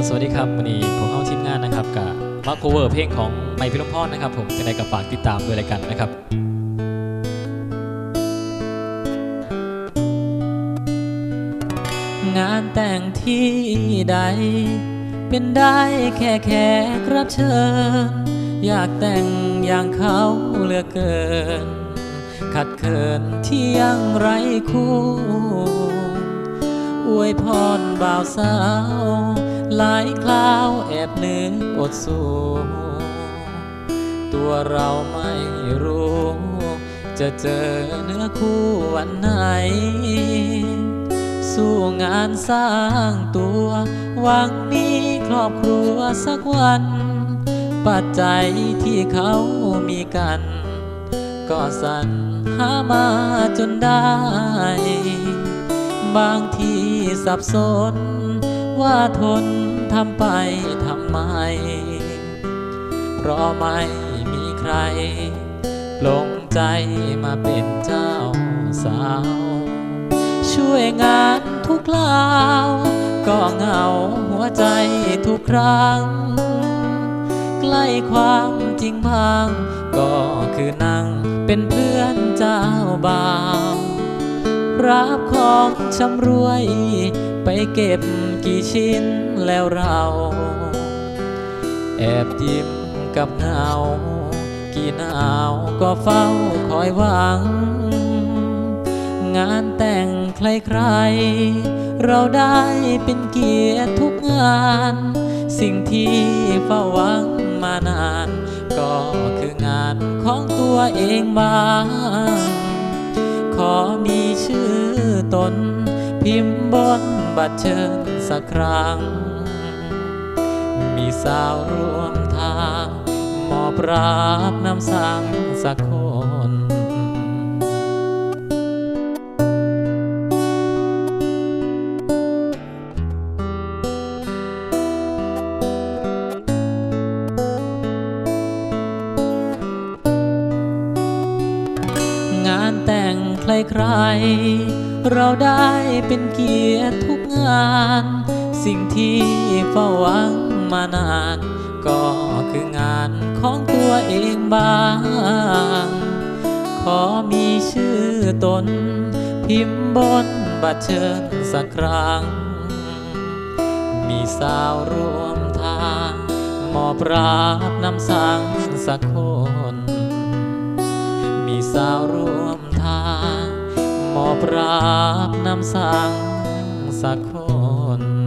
ครับ สวัสดีครับวันนี้ผมเอาทีมงานนะครับกับมาโคเวอร์เพลงของไมค์พิรมพรนะครับผมจะได้กับฝากติดตามด้วยรายกันนะครับงานแต่งที่ใด เป็นได้แค่แขกรับเชิญ อยากแต่งอย่างเขาเหลือเกิน ขัดเขินที่ยังไรคู่ อวยพรบ่าวสาว หลายคราวแอบนึกอดสู้ ตัวเราไม่รู้ จะเจอเนื้อคู่วันไหน สู้งานสร้างตัวหวังมีครอบครัวสักวัน ปัจจัยที่เขามีกัน ก็สรรหามาจนได้ บางทีสับสน ว่าทนทำไปทำไม เพราะไม่มีใครปลงใจมาเป็นเจ้าสาว ช่วยงานทุกคราว ก็เหงาหัวใจทุกครั้ง ใกล้ความจริงบาง ก็คือนั่งเป็นเพื่อนเจ้าบ่าว รับของชำรวย ไปเก็บกี่ชิ้นแล้วเรา แอบยิ้มกับเงา กี่หนาวก็เฝ้าคอยหวัง งานแต่งใครๆ เราได้เป็นเกียรติทุกงาน สิ่งที่เฝ้าหวังมานาน ก็คืองานของตัวเองบ้าง มีชื่อตน พิมพ์บนบัตรเชิญสักครั้ง มีสาวร่วมทาง มอบรับน้ำสังสักคน งานแต่งใครๆ เราได้เป็นเกียรติทุกงาน สิ่งที่เฝ้าหวังมานาน ก็คืองานของตัวเองบ้าง ขอมีชื่อตน พิมพ์บนบัตรเชิญสักครั้ง มีสาวร่วมทางมอบรับนำสังสักคน มีสาวร่วม ปราบนำสั่งสักคน